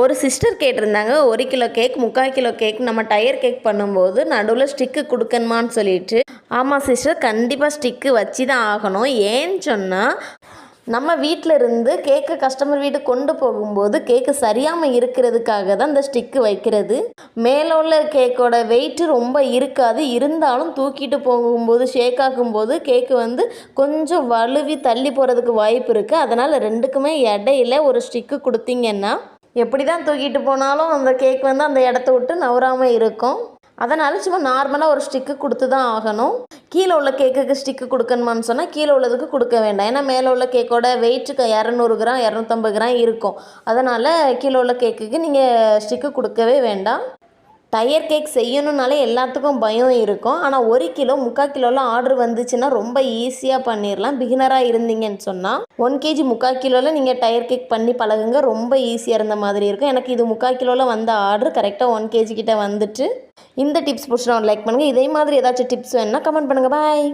ஒரு சிஸ்டர் கேட்டிருந்தாங்க ஒரு கிலோ கேக் முக்கால் கிலோ கேக் நம்ம டயர் கேக் பண்ணும்போது நடுவில் ஸ்டிக்கு கொடுக்கணுமான்னு சொல்லிட்டு. ஆமாம் சிஸ்டர் கண்டிப்பாக ஸ்டிக்கு வச்சு தான் ஆகணும். ஏன்னு சொன்னால் நம்ம வீட்டில் இருந்து கேக்கு கஸ்டமர் வீட்டு கொண்டு போகும்போது கேக்கு சரியாமல் இருக்கிறதுக்காக தான் இந்த ஸ்டிக்கு வைக்கிறது. மேலே உள்ள கேக்கோட வெயிட்டு ரொம்ப இருக்காது. இருந்தாலும் தூக்கிட்டு போகும்போது ஷேக் ஆகும்போது கேக்கு வந்து கொஞ்சம் வலுவி தள்ளி போகிறதுக்கு வாய்ப்பு இருக்குது அதனால் ரெண்டுக்குமே இடையில ஒரு ஸ்டிக்கு கொடுத்தீங்கன்னா எப்படி தான் தூக்கிட்டு போனாலும் அந்த கேக் வந்து அந்த இடத்த விட்டு நவராமல் இருக்கும். அதனால் சும்மா நார்மலாக ஒரு ஸ்டிக்கு கொடுத்து தான் ஆகணும். கீழே உள்ள கேக்குக்கு ஸ்டிக்கு கொடுக்கணுமான்னு சொன்னால் கீழே உள்ளதுக்கு கொடுக்க வேண்டாம். ஏன்னா மேலே உள்ள கேக்கோட வெயிட்டுக்கு இரநூறு கிராம் இரநூத்தம்பது கிராம் இருக்கும். அதனால் கீழே உள்ள கேக்குக்கு நீங்கள் ஸ்டிக்கு கொடுக்கவே வேண்டாம். டயர் கேக் செய்யணுன்னாலே எல்லாத்துக்கும் பயம் இருக்கும். ஆனால் ஒரு கிலோ முக்கால் கிலோலாம் ஆர்டர் வந்துச்சுன்னா ரொம்ப ஈஸியாக பண்ணிடலாம் பிகினராக இருந்தீங்கன்னு சொன்னால் ஒன் கேஜி முக்கால் கிலோவில் நீங்கள் டயர் கேக் பண்ணி பழகுங்க. ரொம்ப ஈஸியாக இருந்த மாதிரி இருக்கும். எனக்கு இது முக்கால் கிலோவில் வந்த ஆர்டர் கரெக்டாக ஒன் கேஜி கிட்டே வந்துட்டு இந்த டிப்ஸ் பிடிச்சினா லைக் பண்ணுங்கள் இதே மாதிரி ஏதாச்சும் டிப்ஸ் வேணுன்னா கமெண்ட் பண்ணுங்கள் பாய்